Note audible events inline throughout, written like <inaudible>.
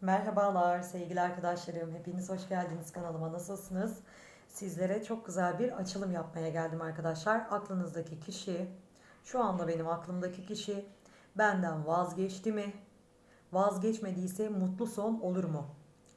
Merhabalar sevgili arkadaşlarım. Hepiniz hoş geldiniz kanalıma. Nasılsınız? Sizlere çok güzel bir açılım yapmaya geldim arkadaşlar. Aklınızdaki kişi, şu anda benim aklımdaki kişi benden vazgeçti mi? Vazgeçmediyse mutlu son olur mu?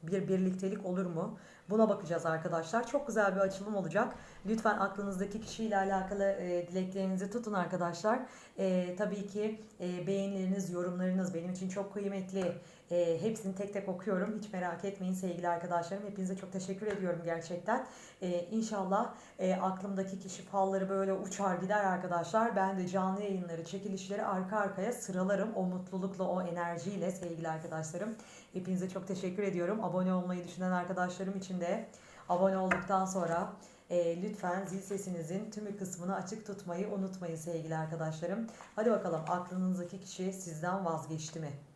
Bir birliktelik olur mu? Buna bakacağız arkadaşlar. Çok güzel bir açılım olacak. Lütfen aklınızdaki kişiyle alakalı e, dileklerinizi tutun arkadaşlar. E, tabii ki e, beğenileriniz, yorumlarınız benim için çok kıymetli. E, hepsini tek tek okuyorum. Hiç merak etmeyin sevgili arkadaşlarım. Hepinize çok teşekkür ediyorum gerçekten. E, inşallah e, aklımdaki kişi falları böyle uçar gider arkadaşlar. Ben de canlı yayınları, çekilişleri arka arkaya sıralarım. O mutlulukla, o enerjiyle sevgili arkadaşlarım. Hepinize çok teşekkür ediyorum. Abone olmayı düşünen arkadaşlarım için de abone olduktan sonra e, lütfen zil sesinizin tümü kısmını açık tutmayı unutmayın sevgili arkadaşlarım. Hadi bakalım aklınızdaki kişi sizden vazgeçti mi?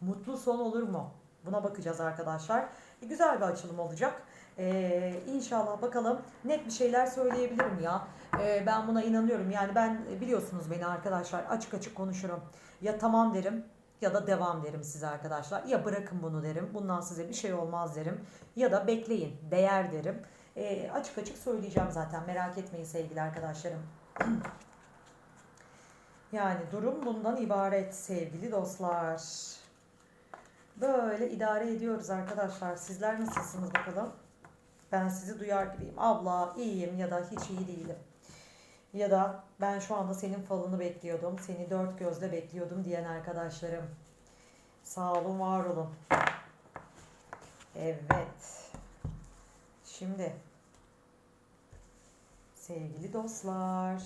Mutlu son olur mu? Buna bakacağız arkadaşlar. E, güzel bir açılım olacak. Ee, inşallah bakalım net bir şeyler söyleyebilirim ya. Ee, ben buna inanıyorum. Yani ben e, biliyorsunuz beni arkadaşlar açık açık konuşurum. Ya tamam derim ya da devam derim size arkadaşlar. Ya bırakın bunu derim. Bundan size bir şey olmaz derim. Ya da bekleyin değer derim. Ee, açık açık söyleyeceğim zaten. Merak etmeyin sevgili arkadaşlarım. <clears throat> Yani durum bundan ibaret sevgili dostlar. Böyle idare ediyoruz arkadaşlar. Sizler nasılsınız bakalım? Ben sizi duyar gibiyim. Abla iyiyim ya da hiç iyi değilim. Ya da ben şu anda senin falını bekliyordum. Seni dört gözle bekliyordum diyen arkadaşlarım. Sağ olun, var olun. Evet. Şimdi sevgili dostlar.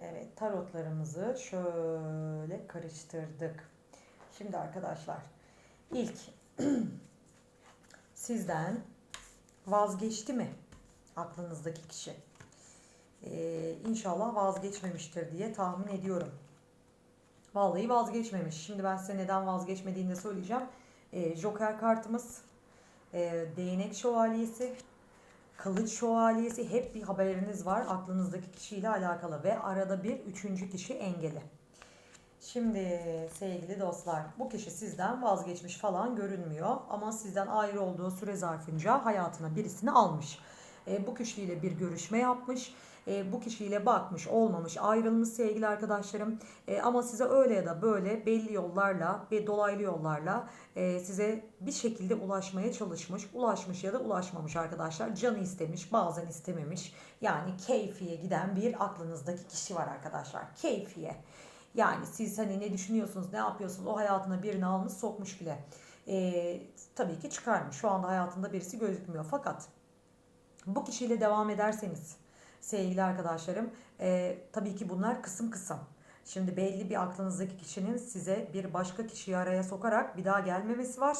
Evet, tarotlarımızı şöyle karıştırdık. Şimdi arkadaşlar ilk <clears throat> sizden vazgeçti mi aklınızdaki kişi? Ee, inşallah vazgeçmemiştir diye tahmin ediyorum. Vallahi vazgeçmemiş. Şimdi ben size neden vazgeçmediğini de söyleyeceğim. Ee, Joker kartımız, e, değnek şövalyesi, kılıç şövalyesi hep bir haberiniz var aklınızdaki kişiyle alakalı ve arada bir üçüncü kişi engeli. Şimdi sevgili dostlar bu kişi sizden vazgeçmiş falan görünmüyor ama sizden ayrı olduğu süre zarfınca hayatına birisini almış. E, bu kişiyle bir görüşme yapmış. E, bu kişiyle bakmış, olmamış, ayrılmış sevgili arkadaşlarım. E, ama size öyle ya da böyle belli yollarla ve dolaylı yollarla e, size bir şekilde ulaşmaya çalışmış. Ulaşmış ya da ulaşmamış arkadaşlar. Canı istemiş, bazen istememiş. Yani keyfiye giden bir aklınızdaki kişi var arkadaşlar. Keyfiye. Yani siz hani ne düşünüyorsunuz, ne yapıyorsunuz o hayatına birini almış sokmuş bile. Ee, tabii ki çıkarmış. Şu anda hayatında birisi gözükmüyor. Fakat bu kişiyle devam ederseniz sevgili arkadaşlarım e, tabii ki bunlar kısım kısım. Şimdi belli bir aklınızdaki kişinin size bir başka kişiyi araya sokarak bir daha gelmemesi var.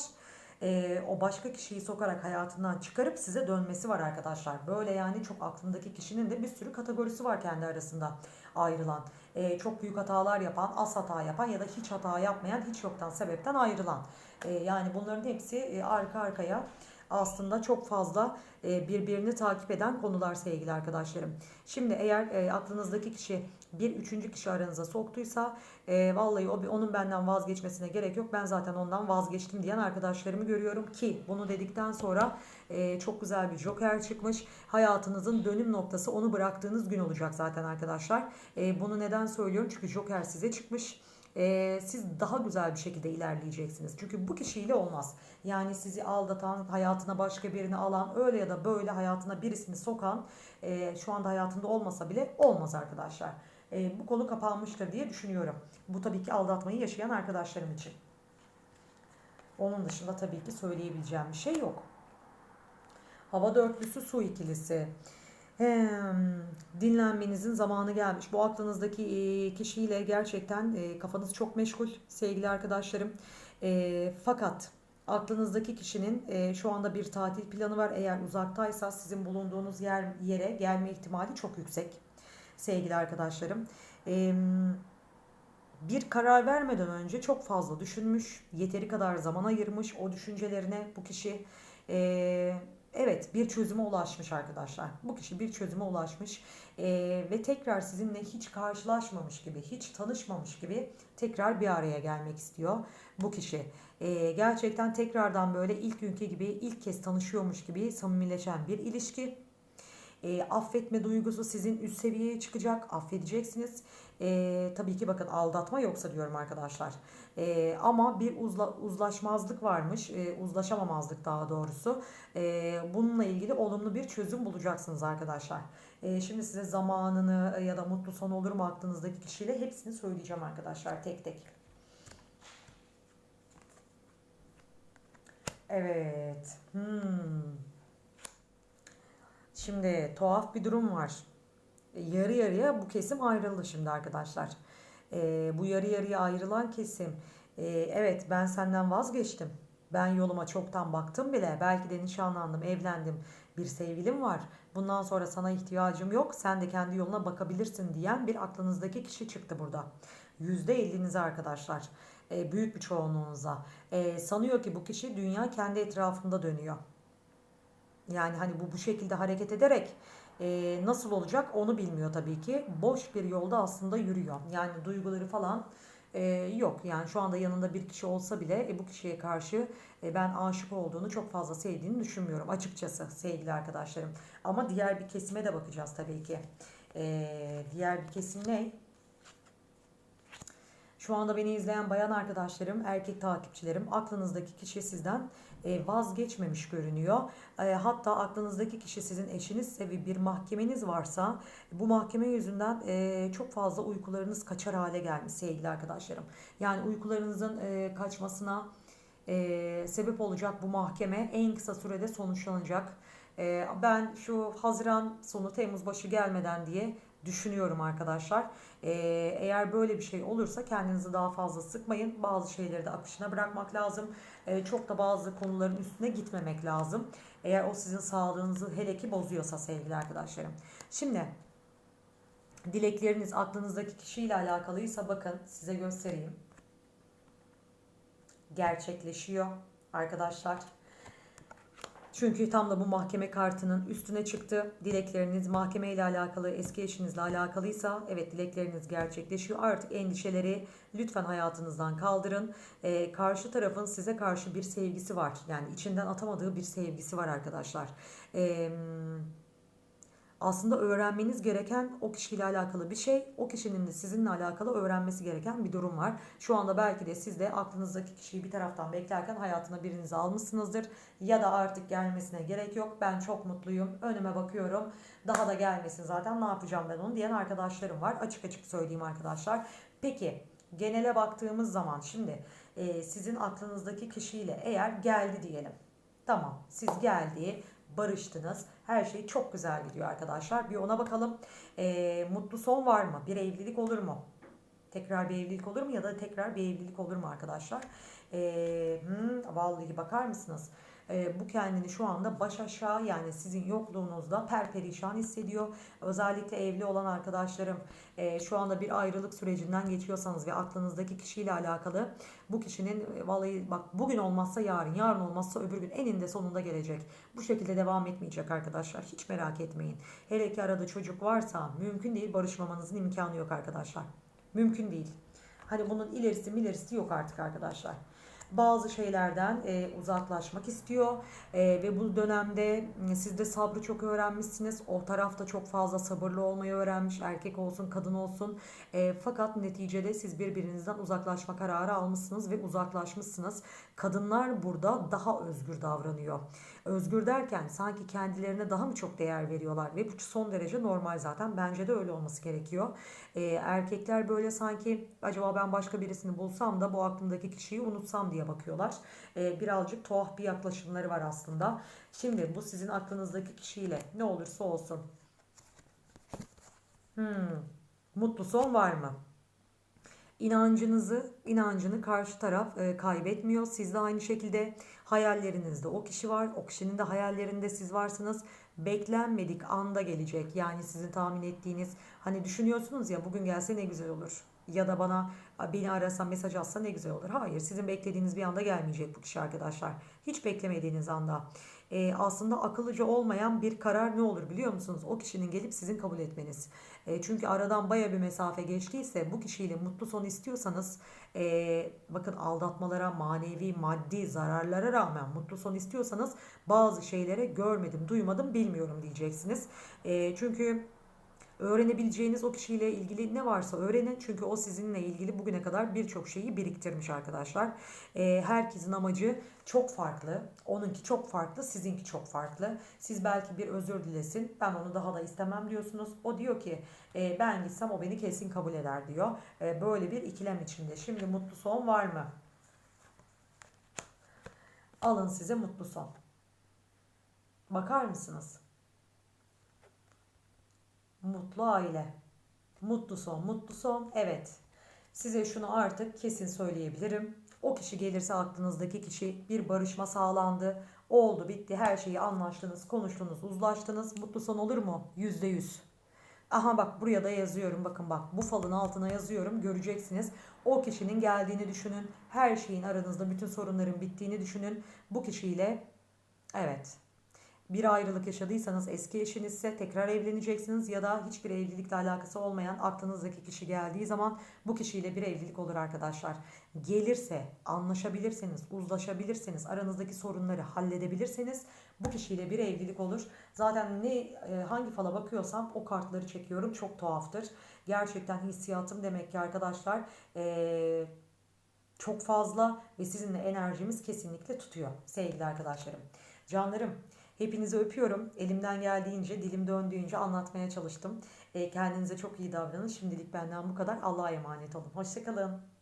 E, o başka kişiyi sokarak hayatından çıkarıp size dönmesi var arkadaşlar. Böyle yani çok aklındaki kişinin de bir sürü kategorisi var kendi arasında ayrılan. E, çok büyük hatalar yapan, az hata yapan ya da hiç hata yapmayan, hiç yoktan sebepten ayrılan. E, yani bunların hepsi e, arka arkaya aslında çok fazla e, birbirini takip eden konular sevgili arkadaşlarım. Şimdi eğer e, aklınızdaki kişi bir üçüncü kişi aranıza soktuysa e, vallahi onun benden vazgeçmesine gerek yok. Ben zaten ondan vazgeçtim diyen arkadaşlarımı görüyorum ki bunu dedikten sonra çok güzel bir joker çıkmış. Hayatınızın dönüm noktası onu bıraktığınız gün olacak zaten arkadaşlar. bunu neden söylüyorum? Çünkü joker size çıkmış e, siz daha güzel bir şekilde ilerleyeceksiniz. Çünkü bu kişiyle olmaz. Yani sizi aldatan, hayatına başka birini alan, öyle ya da böyle hayatına birisini sokan, e, şu anda hayatında olmasa bile olmaz arkadaşlar. E, bu konu kapanmıştır diye düşünüyorum. Bu tabii ki aldatmayı yaşayan arkadaşlarım için. Onun dışında tabii ki söyleyebileceğim bir şey yok. Hava dörtlüsü su ikilisi. Hem, dinlenmenizin zamanı gelmiş. Bu aklınızdaki e, kişiyle gerçekten e, kafanız çok meşgul sevgili arkadaşlarım. E, fakat aklınızdaki kişinin şu anda bir tatil planı var. Eğer uzaktaysa sizin bulunduğunuz yer yere gelme ihtimali çok yüksek sevgili arkadaşlarım. Bir karar vermeden önce çok fazla düşünmüş, yeteri kadar zaman ayırmış o düşüncelerine bu kişi. Evet bir çözüme ulaşmış arkadaşlar. Bu kişi bir çözüme ulaşmış Ee, ve tekrar sizinle hiç karşılaşmamış gibi, hiç tanışmamış gibi tekrar bir araya gelmek istiyor bu kişi. Ee, gerçekten tekrardan böyle ilk günkü gibi ilk kez tanışıyormuş gibi samimileşen bir ilişki. E, affetme duygusu sizin üst seviyeye çıkacak. Affedeceksiniz. E, tabii ki bakın aldatma yoksa diyorum arkadaşlar. E, ama bir uzla, uzlaşmazlık varmış. E, uzlaşamamazlık daha doğrusu. E, bununla ilgili olumlu bir çözüm bulacaksınız arkadaşlar. E, şimdi size zamanını ya da mutlu son olur mu aklınızdaki kişiyle hepsini söyleyeceğim arkadaşlar tek tek. Evet. Hmm. Şimdi tuhaf bir durum var. E, Yarı yarıya bu kesim ayrıldı şimdi arkadaşlar. E, bu yarı yarıya ayrılan kesim. e, evet ben senden vazgeçtim. Ben yoluma çoktan baktım bile. Belki de nişanlandım, evlendim. Bir sevgilim var. Bundan sonra sana ihtiyacım yok. Sen de kendi yoluna bakabilirsin diyen bir aklınızdaki kişi çıktı burada. %50'nize arkadaşlar. E, büyük bir çoğunluğunuza. E, sanıyor ki bu kişi dünya kendi etrafında dönüyor. Yani hani bu bu şekilde hareket ederek e, nasıl olacak onu bilmiyor tabii ki. Boş bir yolda aslında yürüyor. Yani duyguları falan e, yok. Yani şu anda yanında bir kişi olsa bile e, bu kişiye karşı e, ben aşık olduğunu çok fazla sevdiğini düşünmüyorum açıkçası sevgili arkadaşlarım. Ama diğer bir kesime de bakacağız tabii ki. E, diğer bir kesim ne? Şu anda beni izleyen bayan arkadaşlarım, erkek takipçilerim aklınızdaki kişi sizden vazgeçmemiş görünüyor. E, hatta aklınızdaki kişi sizin eşinizse ve bir mahkemeniz varsa bu mahkeme yüzünden e, çok fazla uykularınız kaçar hale gelmiş sevgili arkadaşlarım. Yani uykularınızın kaçmasına sebep olacak bu mahkeme en kısa sürede sonuçlanacak. Ben şu Haziran sonu Temmuz başı gelmeden diye düşünüyorum arkadaşlar. Ee, eğer böyle bir şey olursa kendinizi daha fazla sıkmayın. Bazı şeyleri de akışına bırakmak lazım. Ee, çok da bazı konuların üstüne gitmemek lazım. Eğer o sizin sağlığınızı hele ki bozuyorsa sevgili arkadaşlarım. Şimdi dilekleriniz aklınızdaki kişiyle alakalıysa bakın size göstereyim. Gerçekleşiyor arkadaşlar. Çünkü tam da bu mahkeme kartının üstüne çıktı. Dilekleriniz mahkeme ile alakalı, eski eşinizle alakalıysa evet dilekleriniz gerçekleşiyor. Artık endişeleri lütfen hayatınızdan kaldırın. Ee, karşı tarafın size karşı bir sevgisi var. Yani içinden atamadığı bir sevgisi var arkadaşlar. Eee aslında öğrenmeniz gereken o kişiyle alakalı bir şey. O kişinin de sizinle alakalı öğrenmesi gereken bir durum var. Şu anda belki de siz de aklınızdaki kişiyi bir taraftan beklerken hayatına birinizi almışsınızdır. Ya da artık gelmesine gerek yok. Ben çok mutluyum. Önüme bakıyorum. Daha da gelmesin zaten ne yapacağım ben onu diyen arkadaşlarım var. Açık açık söyleyeyim arkadaşlar. Peki genele baktığımız zaman şimdi e, sizin aklınızdaki kişiyle eğer geldi diyelim. Tamam siz geldi barıştınız. Her şey çok güzel gidiyor arkadaşlar. Bir ona bakalım. E, mutlu son var mı? Bir evlilik olur mu? Tekrar bir evlilik olur mu ya da tekrar bir evlilik olur mu arkadaşlar? E, hmm, vallahi bakar mısınız? E, bu kendini şu anda baş aşağı yani sizin yokluğunuzda perperişan hissediyor. Özellikle evli olan arkadaşlarım e, şu anda bir ayrılık sürecinden geçiyorsanız ve aklınızdaki kişiyle alakalı bu kişinin e, vallahi bak bugün olmazsa yarın, yarın olmazsa öbür gün eninde sonunda gelecek. Bu şekilde devam etmeyecek arkadaşlar. Hiç merak etmeyin. Hele ki arada çocuk varsa mümkün değil barışmamanızın imkanı yok arkadaşlar. Mümkün değil. Hani bunun ilerisi ilerisi yok artık arkadaşlar bazı şeylerden e, uzaklaşmak istiyor e, ve bu dönemde siz de sabrı çok öğrenmişsiniz. O tarafta çok fazla sabırlı olmayı öğrenmiş. Erkek olsun, kadın olsun. E, fakat neticede siz birbirinizden uzaklaşma kararı almışsınız ve uzaklaşmışsınız. Kadınlar burada daha özgür davranıyor. Özgür derken sanki kendilerine daha mı çok değer veriyorlar ve bu son derece normal zaten. Bence de öyle olması gerekiyor. E, erkekler böyle sanki acaba ben başka birisini bulsam da bu aklımdaki kişiyi unutsam diye bakıyorlar. E, birazcık tuhaf bir yaklaşımları var aslında. Şimdi bu sizin aklınızdaki kişiyle ne olursa olsun. Hmm, mutlu son var mı? İnancınızı, inancını karşı taraf e, kaybetmiyor. Siz de aynı şekilde hayallerinizde o kişi var. O kişinin de hayallerinde siz varsınız. Beklenmedik anda gelecek. Yani sizin tahmin ettiğiniz hani düşünüyorsunuz ya bugün gelse ne güzel olur. ya da bana beni arasa mesaj atsa ne güzel olur. Hayır sizin beklediğiniz bir anda gelmeyecek bu kişi arkadaşlar. Hiç beklemediğiniz anda. Ee, aslında akıllıca olmayan bir karar ne olur biliyor musunuz? O kişinin gelip sizin kabul etmeniz. E, çünkü aradan baya bir mesafe geçtiyse bu kişiyle mutlu son istiyorsanız e, bakın aldatmalara, manevi, maddi zararlara rağmen mutlu son istiyorsanız bazı şeylere görmedim, duymadım, bilmiyorum diyeceksiniz. E, çünkü Öğrenebileceğiniz o kişiyle ilgili ne varsa öğrenin. Çünkü o sizinle ilgili bugüne kadar birçok şeyi biriktirmiş arkadaşlar. Ee, herkesin amacı çok farklı. Onunki çok farklı, sizinki çok farklı. Siz belki bir özür dilesin. Ben onu daha da istemem diyorsunuz. O diyor ki e, ben gitsem o beni kesin kabul eder diyor. E, böyle bir ikilem içinde. Şimdi mutlu son var mı? Alın size mutlu son. Bakar mısınız? Mutlu aile. Mutlu son, mutlu son. Evet. Size şunu artık kesin söyleyebilirim. O kişi gelirse aklınızdaki kişi bir barışma sağlandı. Oldu, bitti, her şeyi anlaştınız, konuştunuz, uzlaştınız. Mutlu son olur mu? Yüzde yüz. Aha bak buraya da yazıyorum. Bakın bak bu falın altına yazıyorum. Göreceksiniz. O kişinin geldiğini düşünün. Her şeyin aranızda bütün sorunların bittiğini düşünün. Bu kişiyle evet bir ayrılık yaşadıysanız eski eşinizse tekrar evleneceksiniz ya da hiçbir evlilikle alakası olmayan aklınızdaki kişi geldiği zaman bu kişiyle bir evlilik olur arkadaşlar. Gelirse anlaşabilirseniz, uzlaşabilirseniz, aranızdaki sorunları halledebilirseniz bu kişiyle bir evlilik olur. Zaten ne e, hangi fala bakıyorsam o kartları çekiyorum. Çok tuhaftır. Gerçekten hissiyatım demek ki arkadaşlar eee çok fazla ve sizinle enerjimiz kesinlikle tutuyor sevgili arkadaşlarım. Canlarım Hepinizi öpüyorum. Elimden geldiğince, dilim döndüğünce anlatmaya çalıştım. E, kendinize çok iyi davranın. Şimdilik benden bu kadar. Allah'a emanet olun. Hoşçakalın.